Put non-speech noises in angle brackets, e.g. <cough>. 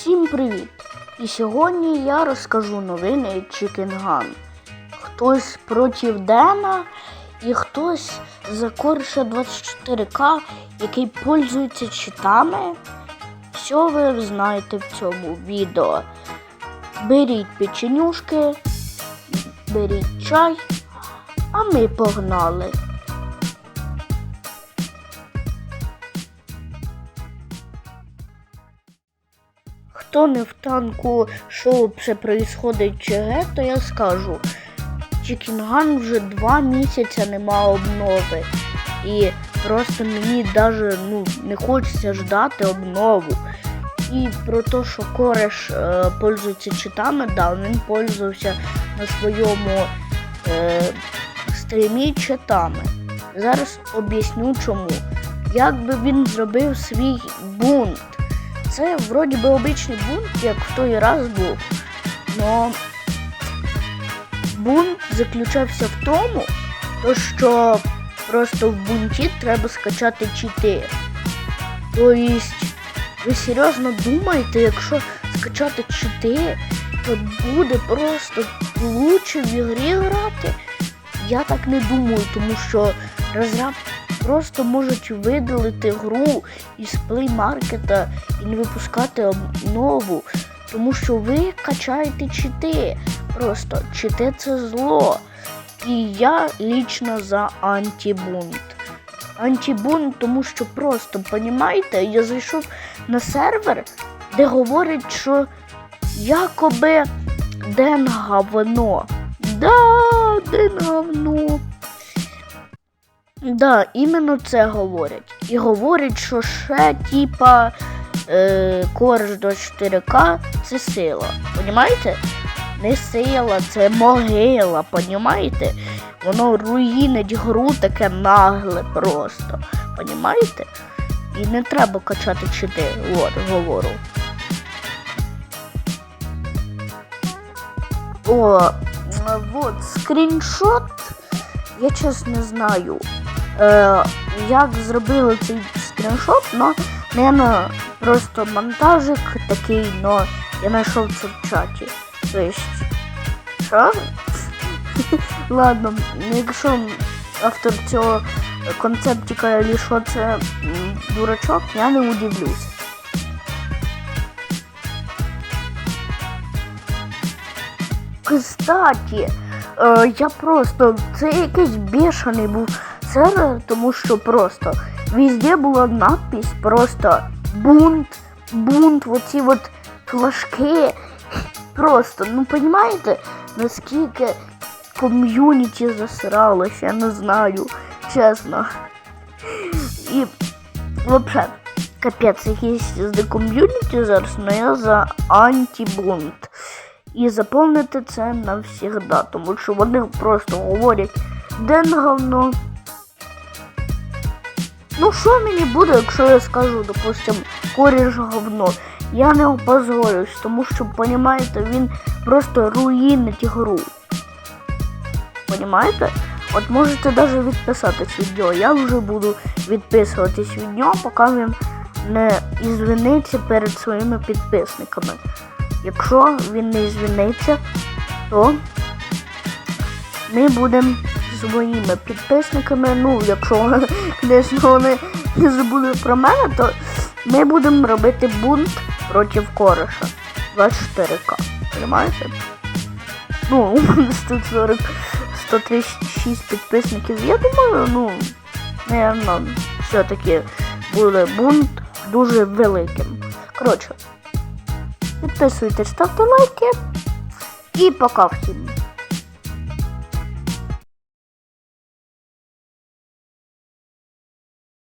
Всім привіт! І сьогодні я розкажу новини Чікінган. Хтось проти Дена і хтось за Корша 24К, який пользується читами. Все ви знаєте в цьому відео. Беріть печенюшки, беріть чай, а ми погнали. Хто не в танку, що це происходить ЧГ, то я скажу. Чікінган вже два місяці нема обнови. І просто мені навіть ну, не хочеться ждати обнову. І про те, що кореш е, пользується читами, да, він пользувався на своєму е, стрімі читами. Зараз об'ясню чому. Як би він зробив свій бунт. Це вроді би обичний бунт, як в той раз був. Но бунт заключався в тому, то що просто в бунті треба скачати чити. Тобто, ви серйозно думаєте, якщо скачати чити, то буде просто лучше в ігрі грати? Я так не думаю, тому що розраб просто можуть видалити гру із плеймаркета і не випускати обнову, тому що ви качаєте чити. Просто чити це зло. І я лічно за антибунт. Антибунт, тому що просто, понімаєте, я зайшов на сервер, де говорять, що якоби Ден говно. Да, Ден говно. Да, іменно це говорять. І говорять, що ще типа е, корж до 4К це сила. Понімаєте? Не сила, це могила, понімаєте? Воно руїнить гру таке нагле просто. Понімаєте? І не треба качати чити, от, говорю. О, вот, скріншот. Я чесно не знаю, е, як зробили цей скріншот, но наверное, просто монтажик такий, но я знайшов це в чаті. Тобто, що? <laughs> Ладно, якщо автор цього концептика, що це дурачок, я не удивлюсь. Кстати, е, я просто це якийсь бешений був сервер, тому що просто везде була надпись просто бунт, бунт, оці от флажки. Просто, ну понімаєте, наскільки ком'юніті засралось, я не знаю, чесно. І взагалі, капець, якийсь з ком'юніті зараз, але я за антибунт. І заповнити це навсігда, тому що вони просто говорять, де говно. Ну, що мені буде, якщо я скажу, допустим, коріш говно. Я не опозорюсь, тому що, понімаєте, він просто руїнить гру. Понімаєте? От можете навіть відписатись від нього. Я вже буду відписуватись від нього, поки він не ізвиниться перед своїми підписниками. Якщо він не звільниться, то ми будемо своїми підписниками. Ну, якщо звісно, вони не забудуть про мене, то ми будемо робити бунт проти кореша 24К. Понимаєте? Ну, у мене 140 136 підписників. Я думаю, ну, наверно, все-таки буде бунт дуже великим. Коротше. Підписуйтесь, ставте лайки. І пока всім.